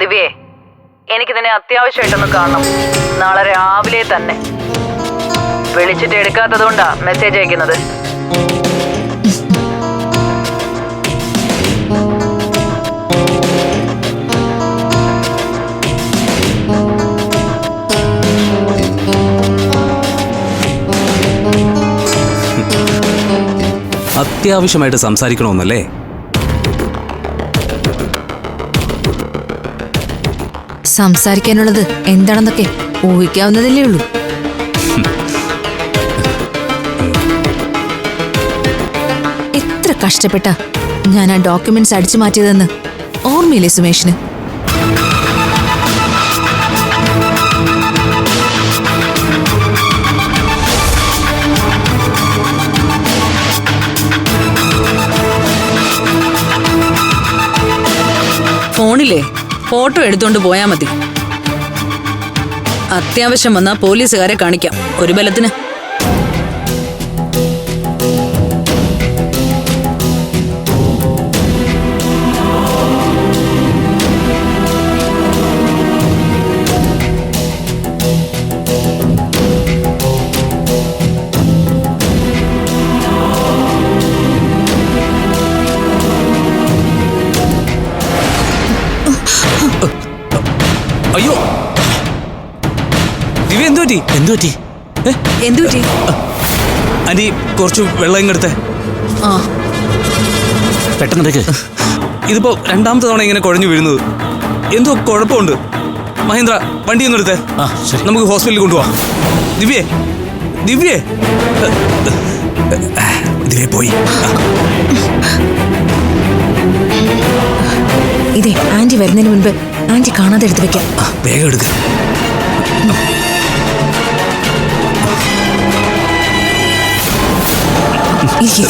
ദിവ്യേ എനിക്ക് നിന്നെ അത്യാവശ്യമായിട്ടൊന്ന് കാണണം. നാളെ രാവിലെ തന്നെ. വിളിച്ചിട്ട് എടുക്കാത്തത് കൊണ്ടാ മെസ്സേജ് അയക്കുന്നത്. അത്യാവശ്യമായിട്ട് സംസാരിക്കണമെന്നല്ലേ? സംസാരിക്കാനുള്ളത് എന്താണെന്നൊക്കെ ഊഹിക്കാവുന്നതല്ലേ ഉള്ളൂ. എത്ര കഷ്ടപ്പെട്ട ഞാൻ ആ ഡോക്യുമെന്റ്സ് അടിച്ചു മാറ്റിയതെന്ന്. ഓർമ്മയില്ലേ സുമേഷിന്? ഫോണിലെ ഫോട്ടോ എടുത്തോണ്ട് പോയാ മതി. അത്യാവശ്യം വന്നാ പോലീസുകാരെ കാണിക്കാം. ഒരു ബലത്തിന്. അയ്യോ. ദിവ്യ എന്തു പറ്റി? എന്തു പറ്റി? എന്തു പറ്റി? ആന്റി കുറച്ച് വെള്ളം ഇങ്ങെടുത്തേ. ആ. പെട്ടെന്ന് ഇതിപ്പോ രണ്ടാമത്തെ തവണ ഇങ്ങനെ കുഴഞ്ഞു വീഴുന്നത്. എന്തോ കുഴപ്പമുണ്ട്. മഹേന്ദ്ര വണ്ടി ഒന്ന് എടുത്തേ. നമുക്ക് ഹോസ്പിറ്റലിൽ കൊണ്ടുപോവാം. ദിവ്യേ ദിവ്യേ. ദിവ്യ പോയി. ആന്റി വരുന്നതിന് മുൻപ് ആന്റി കാണാതെ എടുത്തു വെക്കാം. വേഗം എടുക്ക. ഇരിക്ക്,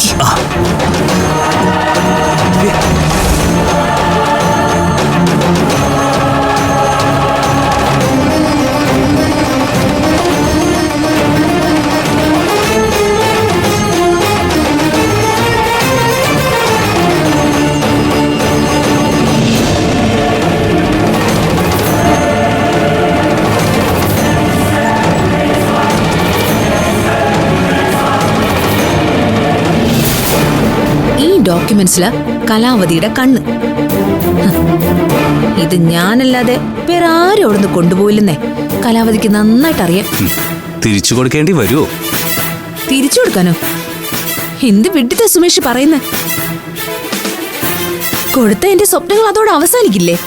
ഡോക്യുമെന്റ്സിൽ കലാവതിയുടെ കണ്ണ്. ഇത് ഞാനല്ലാതെ വേറെ ആരും അവിടുന്ന് കൊണ്ടുപോയില്ലെന്നേ. കലാവതിക്ക് നന്നായിട്ട് അറിയാം തിരിച്ചു കൊടുക്കേണ്ടി വരുമോ തിരിച്ചു കൊടുക്കാനോ? എന്ത് വിഡിത്ത സുമേഷ് പറയുന്നേ? കൊടുത്ത എന്റെ സ്വപ്നങ്ങൾ അതോടെ അവസാനിക്കില്ലേ?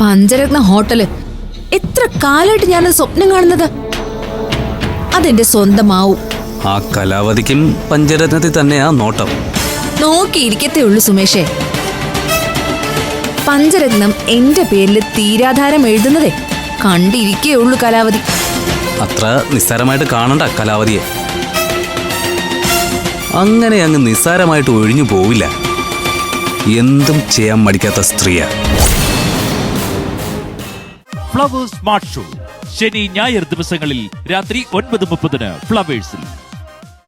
പഞ്ചരത്ന ഹോട്ടൽ. എത്ര കാലമായിട്ട് ഞാനത് സ്വപ്നം കാണുന്നത്? അതെന്റെ സ്വന്തമാവും. ആ കലാവതിക്കും പഞ്ചരത്നത്തിൽ തന്നെയാ നോട്ടം. നോക്കിയിരിക്കത്തേ ഉള്ളൂ സുമേഷേ. പഞ്ചരത്നം എന്റെ പേരിൽ തീരാധാരം എഴുതുന്നതേ. കണ്ടിരിക്കേ ഉള്ളൂ കലാവതി അത്ര നിസ്സാരമായിട്ട് കാണണ്ട കലാവതിയെ അങ്ങനെ അങ്ങ് നിസ്സാരമായിട്ട് ഒഴിഞ്ഞു പോവില്ല. എന്തും ചെയ്യാൻ മടിക്കാത്ത സ്ത്രീയാ. Flowers smart show. ശനി ഞായർ ദിവസങ്ങളിൽ രാത്രി ഒൻപത് മുപ്പതിന് ഫ്ലവേഴ്സിൽ.